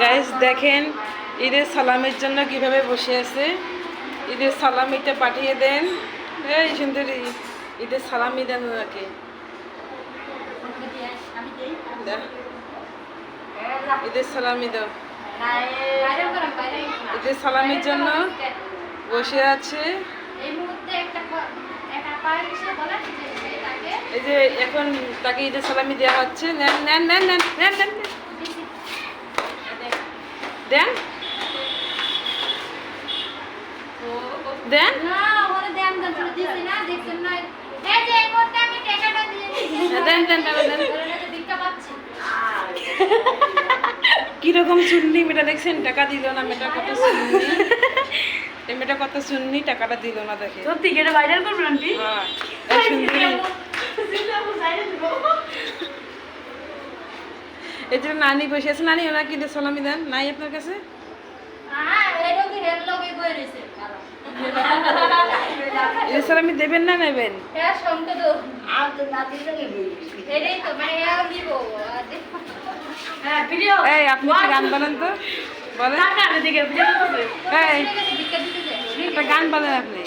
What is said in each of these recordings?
Guys দেখেন, ঈদের সালামের জন্য কীভাবে বসে আছে? ঈদের সালামিটা পাঠিয়ে দেন। এই সুন্দরী, ঈদের সালামি দেন ওনাকে। ঈদের সালামি দাও। ঈদের সালামের জন্য বসে আছে। এই যে, এখন তাকে ঈদের সালামি দেওয়া হচ্ছে। নেন নেন নেন নেন নেন নেন। দেন। দেন। দেন। কীরকম শুননি মেয়েটা দেখছেন? টাকা দিল না মেয়েটা কত এই মেয়েটা কত শুননি টাকাটা দিল না দেখে। সত্যি এটা ভাইরাল করবেন আন্টি? হ্যাঁ এই সুন্দরী এই নানি বসে আছে। নানি ওনাকে ঈদের সালামি দেন। নাই আপনার কাছে? হ্যাঁ, কি সালামি দেবেন না নেবেন? হ্যাঁ, মানে। হ্যাঁ ভিডিও এই আপনি একটা গান বলেন। তো বলেন গান বলেন আপনি।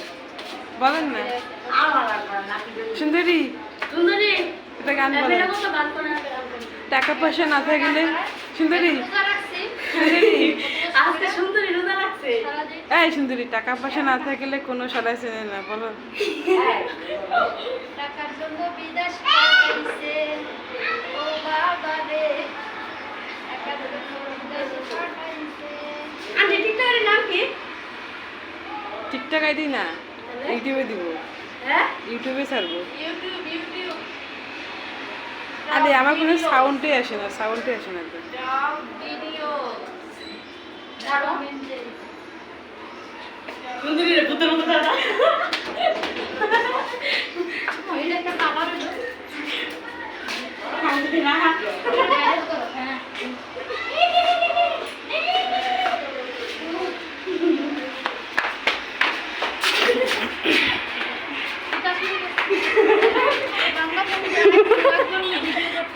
বলেন না। সুন্দরী। সুন্দরী একটা গান বলেন। টাকা পয়সা না থাকলে সুন্দরী? আজকে সুন্দরী রোজা রাখছে। এই সুন্দরী টাকা পয়সা না থাকলে কোনো সদাই চেনে না বলো। টাকার জন্য বিদেশ ও বাবা রে। টিকটক আইডি না ইউটিউবে দিব। হ্যাঁ? ইউটিউবে ছাড়বো। YouTube YouTube. আরে আমার কোনো সাউন্ডই আসে না সাউন্ডই আসে না তো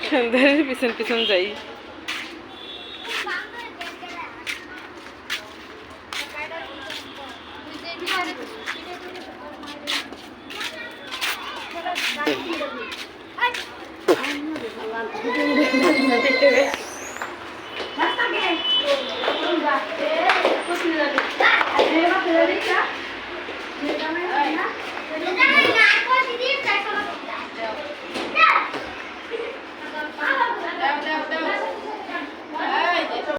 সন্ধ্যার পিছন পিছন যাই